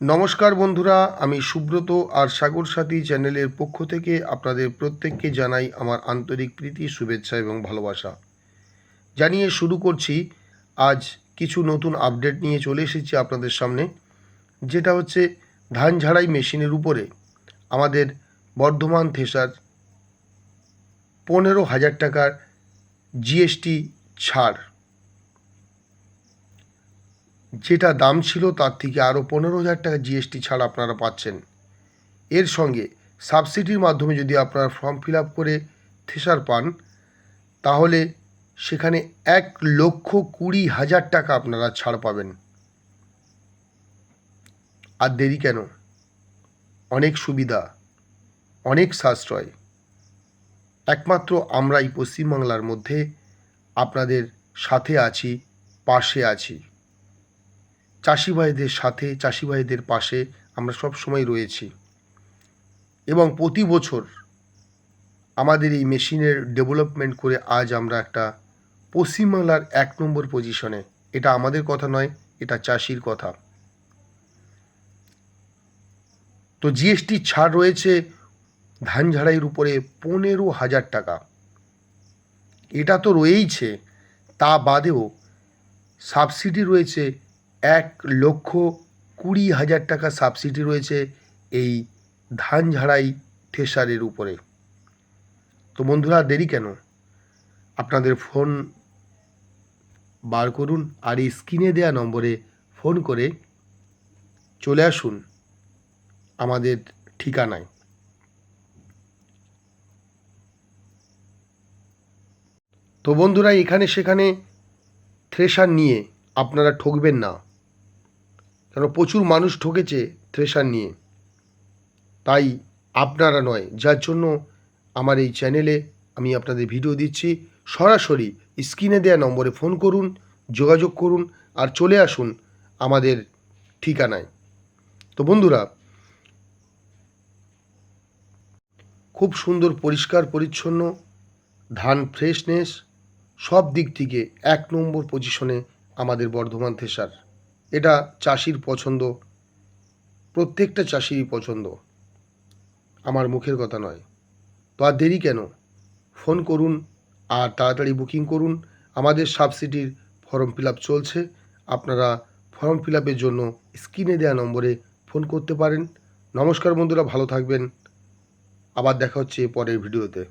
নমস্কার বন্ধুরা, আমি সুব্রত আর সাগর সাথী চ্যানেলের পক্ষ থেকে আপনাদের প্রত্যেককে জানাই আমার আন্তরিক প্রীতি, শুভেচ্ছা এবং ভালোবাসা। জানিয়ে শুরু করছি, আজ কিছু নতুন আপডেট নিয়ে চলে এসেছি আপনাদের সামনে, যেটা হচ্ছে ধান ঝাড়াই মেশিনের উপরে আমাদের বর্ধমান থেসার পনেরো হাজার টাকার জিএসটি ছাড়। যেটা দাম ছিল তার থেকে আরও পনেরো হাজার টাকা জিএসটি ছাড় আপনারা পাচ্ছেন। এর সঙ্গে সাবসিডির মাধ্যমে যদি আপনারা ফর্ম ফিল আপ করে থেসার পান, তাহলে সেখানে এক লক্ষ কুড়ি হাজার টাকা আপনারা ছাড় পাবেন। আর দেরি কেন? অনেক সুবিধা, অনেক সাশ্রয়। একমাত্র আমরা এই পশ্চিমবাংলার মধ্যে আপনাদের সাথে আছি, পাশে আছি। চাষি ভাইদের সাথে চাষি ভাইদের পাশে আমরা সব সময় রয়েছি। এবং প্রতি বছর আমাদের এই মেশিনের ডেভেলপমেন্ট করে আজ আমরা একটা পশ্চিমবাংলার এক নম্বর পজিশনে। এটা আমাদের কথা নয়, এটা চাষির কথা। তো জিএসটি ছাড় রয়েছে ধান ঝাড়াইয়ের উপরে পনেরো হাজার টাকা। এটা তো রয়েইছে, তা বাদেও সাবসিডি রয়েছে এক লক্ষ কুড়ি হাজার টাকা সাবসিডি রয়েছে এই ধান ঝাড়াই থ্রেসারের উপরে। তো বন্ধুরা, দেরি কেন? আপনাদের ফোন বার করুন আর এই স্ক্রিনে দেওয়া নম্বরে ফোন করে চলে আসুন আমাদের ঠিকানায়। তো বন্ধুরা, এখানে সেখানে থ্রেশার নিয়ে আপনারা ঠকবেন না। কেন প্রচুর মানুষ ঠকেছে থ্রেশার নিয়ে। তাই আপনারা নয়, যার জন্য আমার এই চ্যানেলে আমি আপনাদের ভিডিও দিচ্ছি, সরাসরি স্ক্রিনে দেওয়া নম্বরে ফোন করুন, যোগাযোগ করুন আর চলে আসুন আমাদের ঠিকানায়। তো বন্ধুরা, খুব সুন্দর, পরিষ্কার, পরিচ্ছন্ন, ধান ফ্রেশনেস সব দিক থেকে এক নম্বর পজিশনে আমাদের বর্ধমান থেসার এটা চাষির পছন্দ। প্রত্যেকটা চাষিরই পছন্দ। আমার মুখের কথা নয়। তো আর দেরি কেন? ফোন করুন আর তাড়াতাড়ি বুকিং করুন। আমাদের সাবসিডির ফর্ম ফিল আপ চলছে। আপনারা ফর্ম ফিল আপের জন্য স্ক্রিনে দেওয়া নম্বরে ফোন করতে পারেন। নমস্কার বন্ধুরা, ভালো থাকবেন। আবার দেখা হচ্ছে পরের ভিডিওতে।